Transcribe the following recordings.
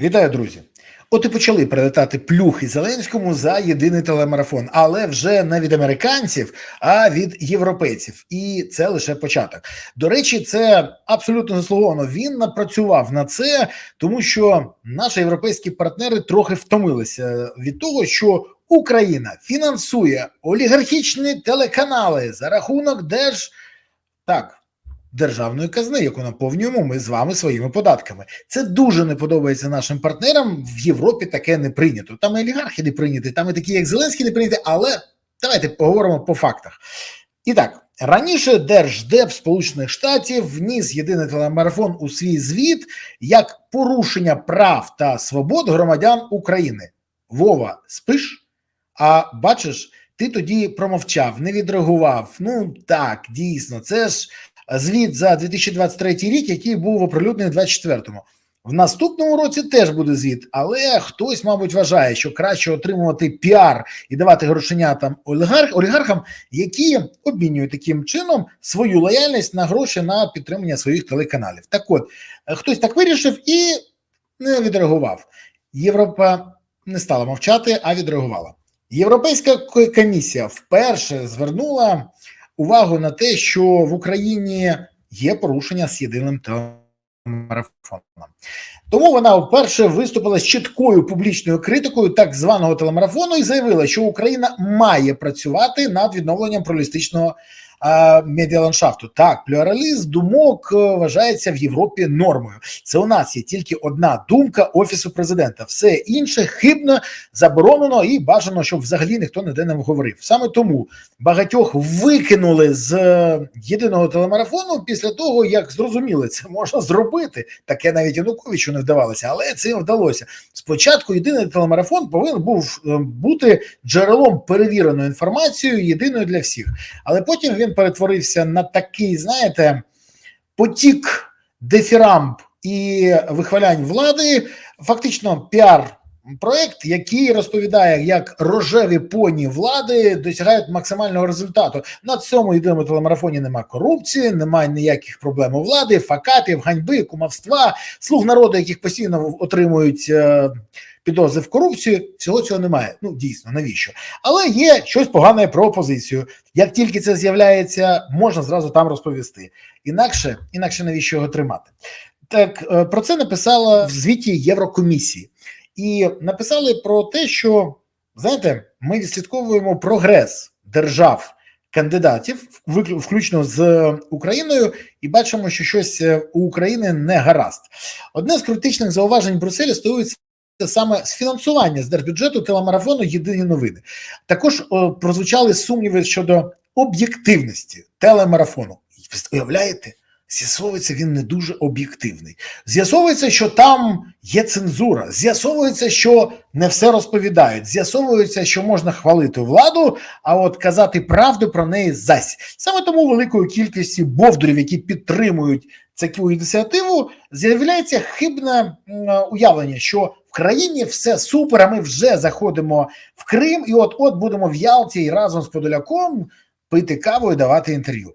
Вітаю, друзі! От і почали прилетати плюхи Зеленському за єдиний телемарафон, але вже не від американців, а від європейців. І це лише початок. До речі, це абсолютно заслуговано. Він напрацював на це, тому що наші європейські партнери трохи втомилися від того, що Україна фінансує олігархічні телеканали за рахунок держ так державної казни, яку наповнюємо ми з вами своїми податками. Це дуже не подобається нашим партнерам. В Європі таке не прийнято. Там і олігархи не прийняті, там і такі, як Зеленський, не прийняті, але давайте поговоримо по фактах. І так. Раніше Держдеп Сполучених Штатів вніс єдиний телемарафон у свій звіт як порушення прав та свобод громадян України. Вова, спиш? А бачиш, ти тоді промовчав, не відреагував. Ну так, дійсно, це ж звіт за 2023 рік, який був оприлюднений в 2024-му. В наступному році теж буде звіт, але хтось, мабуть, вважає, що краще отримувати піар і давати грошенятам олігарх, олігархам, які обмінюють таким чином свою лояльність на гроші на підтримання своїх телеканалів. Так от хтось так вирішив і не відреагував. Європа не стала мовчати, а відреагувала. Європейська комісія вперше звернула увагу на те, що в Україні є порушення з єдиним телемарафоном. Тому вона вперше виступила з чіткою публічною критикою так званого телемарафону і заявила, що Україна має працювати над відновленням плюралістичного медіаландшафту. Так, плюралізм думок вважається в Європі нормою. Це у нас є тільки одна думка офісу президента. Все інше хибно заборонено і бажано, щоб взагалі ніхто ніде не говорив. Саме тому багатьох викинули з єдиного телемарафону після того, як зрозуміли, це можна зробити. Таке навіть Януковичу не вдавалося, але це вдалося. Спочатку єдиний телемарафон повинен був бути джерелом перевіреної інформацією, єдиною для всіх. Але потім він перетворився на такий, знаєте, потік дефірамб і вихвалянь влади, фактично піар. Проект, який розповідає, як рожеві поні влади досягають максимального результату. На цьому єдиному телемарафоні немає корупції, немає ніяких проблем у влади, факапів, ганьби, кумовства, слуг народу, яких постійно отримують е, підозри в корупцію. Всього цього немає. Ну дійсно, навіщо? Але є щось погане про опозицію. Як тільки це з'являється, можна зразу там розповісти. Інакше, інакше навіщо його тримати? Так е, про це написала в звіті Єврокомісії. І написали про те, що знаєте, ми відслідковуємо прогрес держав кандидатів, включно з Україною, і бачимо, що щось у України не гаразд. Одне з критичних зауважень Брюсселя стоїться саме з фінансування з держбюджету телемарафону Єдині новини. Також о, прозвучали сумніви щодо об'єктивності телемарафону. Уявляєте? З'ясовується, він не дуже об'єктивний. З'ясовується, що там є цензура. З'ясовується, що не все розповідають. З'ясовується, що можна хвалити владу, а от казати правду про неї зась. Саме тому великою кількістю бовдурів, які підтримують цю ініціативу, з'являється хибне уявлення, що в країні все супер. А ми вже заходимо в Крим, і от от будемо в Ялті і разом з Подоляком пити каву і давати інтерв'ю.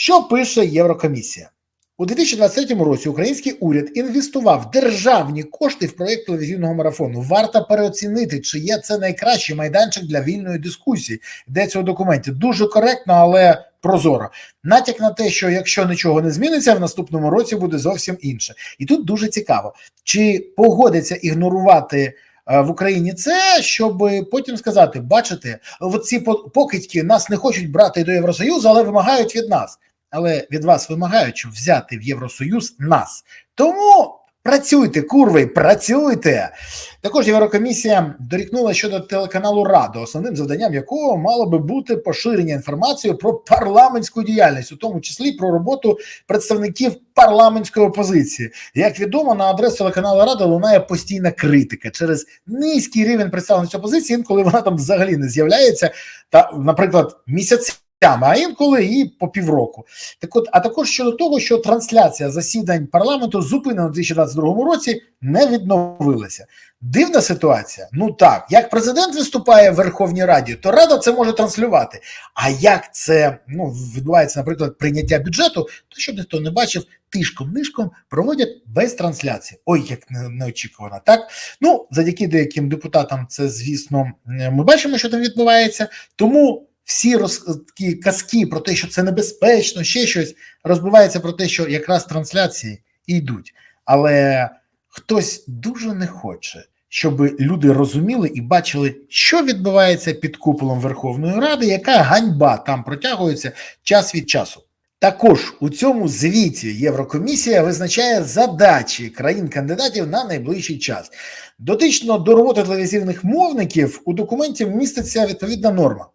Що пише Єврокомісія у 2023 році? Український уряд інвестував державні кошти в проєкт телевізійного марафону. Варто переоцінити, чи є це найкращий майданчик для вільної дискусії. Йдеться у документі дуже коректно, але прозоро. Натяк на те, що якщо нічого не зміниться, в наступному році буде зовсім інше. І тут дуже цікаво, чи погодиться ігнорувати. В Україні це щоб потім сказати: бачите, ці покидьки нас не хочуть брати до Євросоюзу, але вимагають від нас. Але від вас вимагають, щоб взяти в Євросоюз нас. Тому працюйте, курви, працюйте. Також Єврокомісія дорікнула щодо телеканалу Рада, основним завданням якого мало би бути поширення інформації про парламентську діяльність, у тому числі про роботу представників парламентської опозиції. Як відомо, на адресу телеканалу Рада лунає постійна критика через низький рівень представленості опозиції, інколи вона там взагалі не з'являється. Та, наприклад, місяць а інколи і по півроку. Так от, а також щодо того, що трансляція засідань парламенту зупинена у 2022 році не відновилася. Дивна ситуація. Ну так, як президент виступає в Верховній Раді, то Рада це може транслювати. А як це ну, відбувається, наприклад, прийняття бюджету, то щоб ніхто не бачив, тишком-нишком проводять без трансляції. Ой, як неочікувано, так? Ну, завдяки деяким депутатам, це звісно, ми бачимо, що там відбувається. Тому всі роз, такі казки про те, що це небезпечно, ще щось розбивається про те, що якраз трансляції і йдуть. Але хтось дуже не хоче, щоб люди розуміли і бачили, що відбувається під куполом Верховної Ради, яка ганьба там протягується час від часу. Також у цьому звіті Єврокомісія визначає задачі країн-кандидатів на найближчий час. Дотично до роботи телевізійних мовників у документі міститься відповідна норма.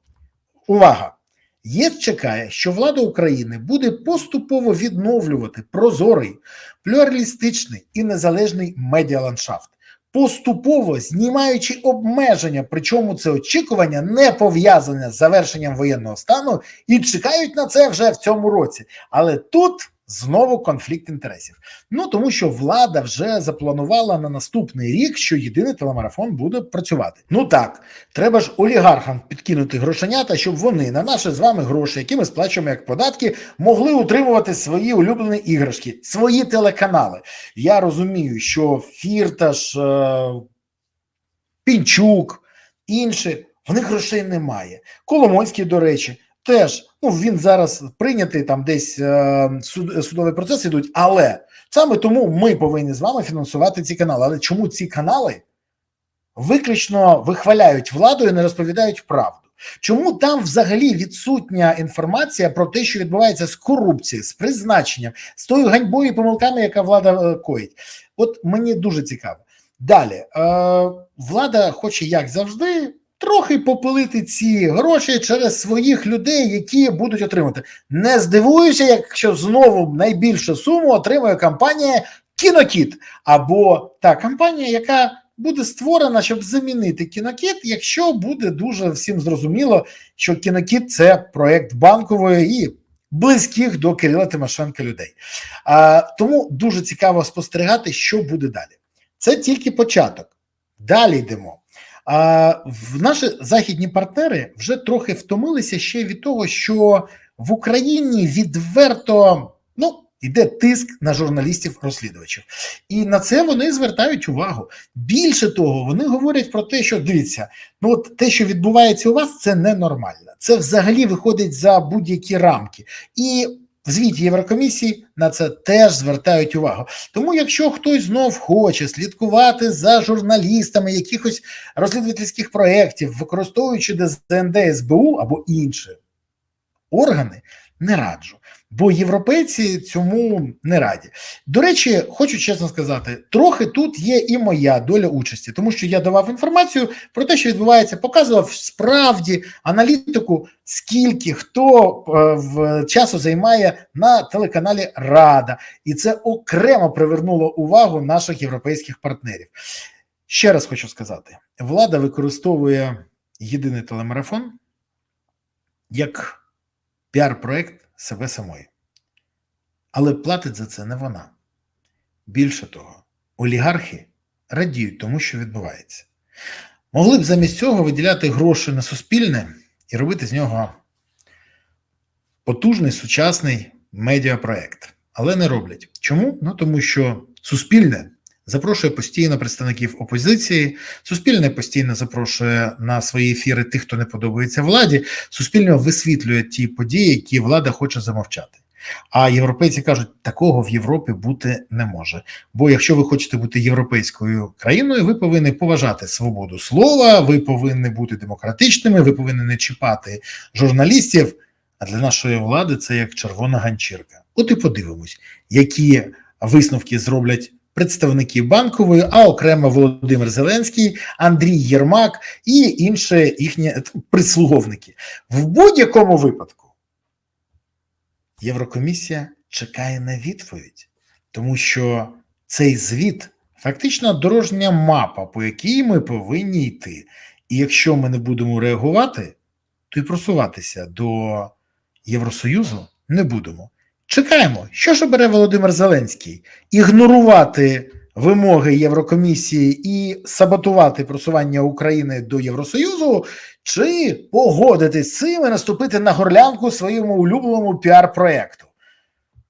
Увага! ЄС чекає, що влада України буде поступово відновлювати прозорий, плюралістичний і незалежний медіаландшафт, поступово знімаючи обмеження, причому це очікування не пов'язане з завершенням воєнного стану, і чекають на це вже в цьому році. Але тут знову конфлікт інтересів. Ну тому що влада вже запланувала на наступний рік, що єдиний телемарафон буде працювати. Ну так, треба ж олігархам підкинути грошенята, щоб вони на наші з вами гроші, які ми сплачуємо як податки, могли утримувати свої улюблені іграшки, свої телеканали. Я розумію, що Фірташ, е, Пінчук, інші, в них грошей немає. Коломойський, до речі, теж ну він зараз прийнятий там десь е, суд, судові процеси йдуть, але саме тому ми повинні з вами фінансувати ці канали. Але чому ці канали виключно вихваляють владу і не розповідають правду? Чому там взагалі відсутня інформація про те, що відбувається з корупцією, з призначенням, з тою ганьбою і помилками, яка влада е, коїть? От мені дуже цікаво. Далі е, влада хоче, як завжди, трохи попилити ці гроші через своїх людей, які будуть отримати. Не здивуюся, якщо знову найбільшу суму отримує компанія Кінокіт або та компанія, яка буде створена, щоб замінити кінокіт, якщо буде дуже всім зрозуміло, що кінокіт це проект банкової і близьких до Кирила Тимошенка людей. А, тому дуже цікаво спостерігати, що буде далі. Це тільки початок. Далі йдемо. А в наші західні партнери вже трохи втомилися ще від того, що в Україні відверто ну йде тиск на журналістів-розслідувачів, і на це вони звертають увагу. Більше того, вони говорять про те, що дивіться, ну от те, що відбувається у вас, це ненормально. Це взагалі виходить за будь-які рамки. І в звіті Єврокомісії на це теж звертають увагу. Тому, якщо хтось знов хоче слідкувати за журналістами якихось розслідувальських проєктів, використовуючи ДЗНД СБУ або інші органи, не раджу. Бо європейці цьому не раді. До речі, хочу чесно сказати, трохи тут є і моя доля участі, тому що я давав інформацію про те, що відбувається, показував справді аналітику, скільки хто е, в часу займає на телеканалі Рада, і це окремо привернуло увагу наших європейських партнерів. Ще раз хочу сказати: влада використовує єдиний телемарафон як піар-проект себе самої. Але платить за це не вона. Більше того, олігархи радіють тому, що відбувається. Могли б замість цього виділяти гроші на суспільне і робити з нього потужний сучасний медіапроект. Але не роблять. Чому? Ну тому що суспільне запрошує постійно представників опозиції, суспільне постійно запрошує на свої ефіри тих, хто не подобається владі, суспільно висвітлює ті події, які влада хоче замовчати. А європейці кажуть, такого в Європі бути не може. Бо якщо ви хочете бути європейською країною, ви повинні поважати свободу слова, ви повинні бути демократичними, ви повинні не чіпати журналістів. А для нашої влади це як червона ганчірка. От і подивимось, які висновки зроблять представники банкової, а окремо Володимир Зеленський, Андрій Єрмак і інші їхні прислуговники. В будь-якому випадку. Єврокомісія чекає на відповідь, тому що цей звіт фактично дорожня мапа, по якій ми повинні йти. І якщо ми не будемо реагувати, то й просуватися до Євросоюзу не будемо. Чекаємо, що ж обере Володимир Зеленський, ігнорувати вимоги Єврокомісії і саботувати просування України до Євросоюзу, чи погодитись з цим і наступити на горлянку своєму улюбленому піар-проекту.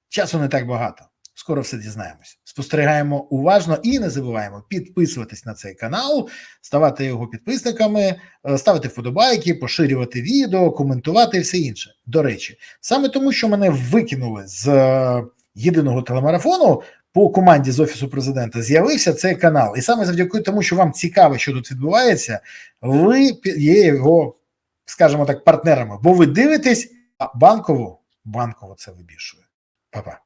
Часу не так багато. Скоро все дізнаємось. Спостерігаємо уважно і не забуваємо підписуватись на цей канал, ставати його підписниками, е, ставити вподобайки, поширювати відео, коментувати і все інше. До речі, саме тому, що мене викинули з е, єдиного телемарафону по команді з офісу президента, з'явився цей канал. І саме завдяки тому, що вам цікаво, що тут відбувається, ви є його, скажімо так, партнерами, бо ви дивитесь, а банково, банково це вибішує. Па-па.